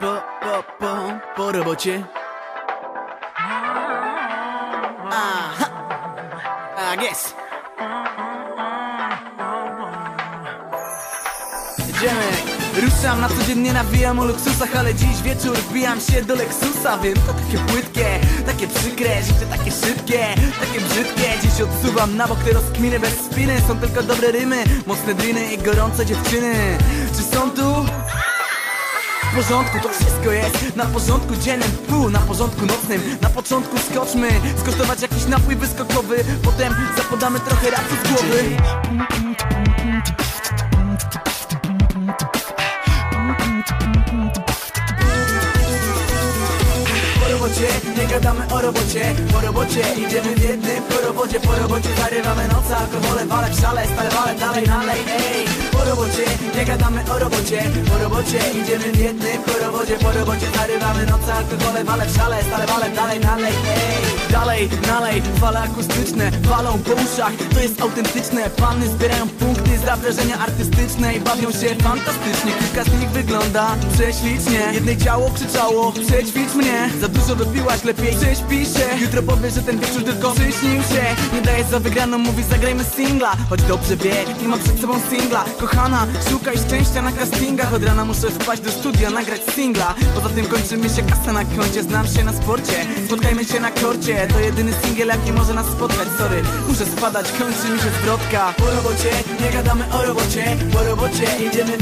po, po, po, po robocie. Aha, tak jest. Jedziemy. Ruszam na codziennie nawijam o luksusach Ale dziś wieczór wbijam się do Lexusa Wiem, to takie płytkie, takie przykre Życie takie szybkie, takie brzydkie Dziś odsuwam na bok te rozkminy bez spiny Są tylko dobre rymy, mocne driny i gorące dziewczyny Czy są tu? Porządku, to wszystko jest na porządku dziennym Fu, na porządku nocnym. Na początku skoczmy, skosztować jakiś napój wyskokowy Potem zapodamy trochę racji z głowy. Nie gadamy o robocie Po robocie, idziemy w jednym Po robocie, po robocie zarywamy noce Alkohole, wale w szale, stale wale, dalej, nalej, ej nie gadamy o robocie. Po robocie, idziemy w jednym Po robocie, po robocie zarywamy noce Alkohole, wale w szale, stale wale, dalej, nalej, ej Dalej, nalej, fale akustyczne Falą po uszach, to jest autentyczne. Panny zbierają punkty za wrażenia artystyczne I bawią się fantastycznie. Kilka z nich wygląda prześlicznie. Jednej ciało krzyczało, przećwicz mnie. Za dużo wypiłaś, lepiej prześpij się. Jutro powiesz, że ten wieczór tylko przyśnił się. Nie daje za wygraną, mówi zagrajmy singla. Choć dobrze wie, nie ma przed sobą singla. Kochana, szukaj szczęścia na castingach. Od rana muszę wpaść do studia, nagrać singla. Poza tym kończy mi się kasa na koncie. Znam się na sporcie, spotkajmy się na korcie To jedyny singiel, jaki może nas spotkać Sorry, muszę spadać, kończy mi się zwrotka. Po robocie, nie gadamy o robocie Po robocie, idziemy